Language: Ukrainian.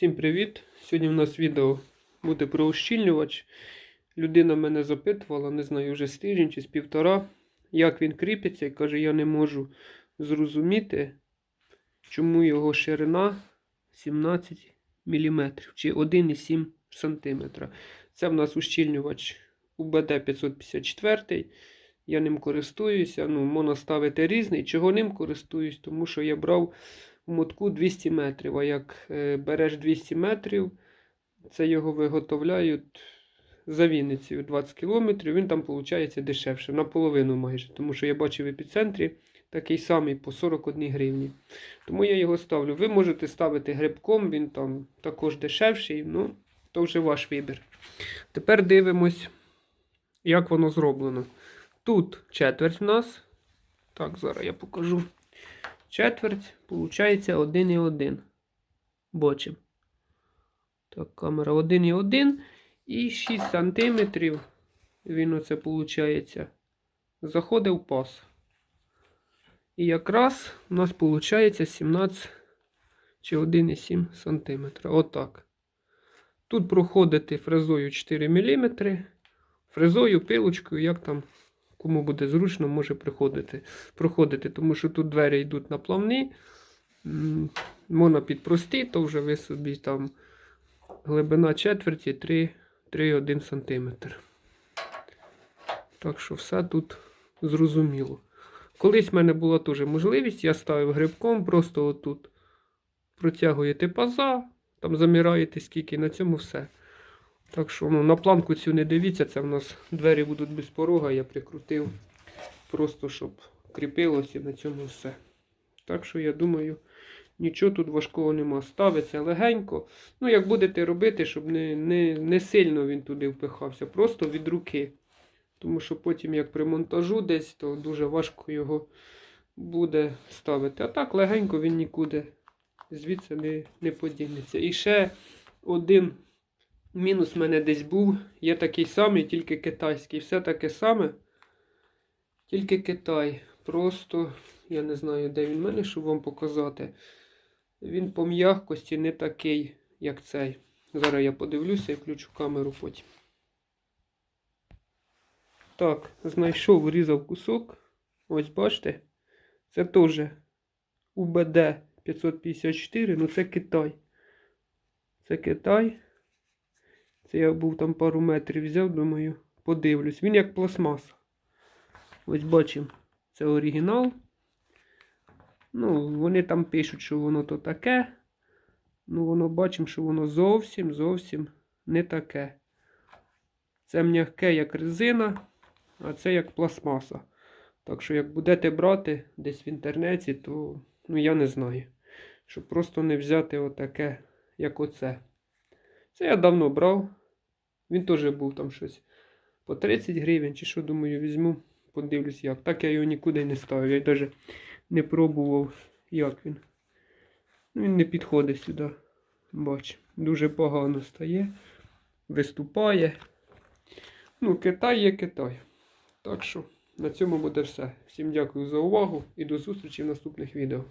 Всім привіт! Сьогодні в нас відео буде про ущільнювач. Людина мене запитувала, не знаю, вже з тиждень чи з півтора, як він кріпиться, і каже, я не можу зрозуміти, чому його ширина 17 мм чи 1,7 см. Це в нас ущільнювач УБД 554. Я ним користуюся. Ну, можна ставити різний. Чого ним користуюсь? Тому що я брав у мотку 200 метрів. А як е, береш 200 метрів, це його виготовляють за Вінницею 20 кілометрів. Він там виходить дешевше, наполовину майже. Тому що я бачив в епіцентрі такий самий по 41 гривні. Тому я його ставлю. Ви можете ставити грибком, він там також дешевший. Ну, то вже ваш вибір. Тепер дивимось, як воно зроблено. Тут четверть в нас. Так, зараз я покажу. Четверть, виходить 1,1. Бачимо. Так, камера 1,1. І 6 сантиметрів. Він оце виходить. Заходив пас. І якраз у нас виходить 17 чи 1,7 см. Отак. Тут проходити фрезою 4 мм. Фрезою, пилочкою, як там кому буде зручно, може приходити, проходити. Тому що тут двері йдуть на плавні. Можна під прості, то вже ви собі там глибина четверті 3,1 см. Так що все тут зрозуміло. Колись в мене була теж можливість, я ставив грибком, просто отут протягуєте паза, там заміраєте скільки, на цьому все. Так що ну, на планку цю не дивіться, це в нас двері будуть без порога, я прикрутив, просто щоб кріпилося на цьому все. Так що я думаю, нічого тут важкого нема. Ставиться легенько. Ну, як будете робити, щоб не, не, не сильно він туди впихався, просто від руки. Тому що потім, як при монтажу десь, то дуже важко його буде ставити. А так легенько він нікуди звідси не, не подінеться. І ще один мінус в мене десь був. Є такий самий, тільки китайський. Все таке саме. Тільки Китай. Просто я не знаю, де він в мене, щоб вам показати. Він по м'якості не такий, як цей. Зараз я подивлюся і включу камеру потім. Так, знайшов, врізав кусок. Ось бачите. Це теж УБД 554, ну це Китай. Це Китай. Це я був там пару метрів взяв, думаю, подивлюсь. Він як пластмаса. Ось бачимо, це оригінал. Ну, вони там пишуть, що воно то таке. Ну, воно бачимо, що воно зовсім зовсім не таке. Це м'яке, як резина, а це як пластмаса. Так що, як будете брати десь в інтернеті, то ну, я не знаю. Щоб просто не взяти отаке, як оце. Це я давно брав. Він теж був там щось по 30 гривень, чи що, думаю, візьму, подивлюсь як. Так я його нікуди не ставив. Я навіть не пробував, як він. Ну, Він не підходить сюди. Бач, дуже погано стає. Виступає. Ну, Китай є Китай. Так що на цьому буде все. Всім дякую за увагу і до зустрічі в наступних відео.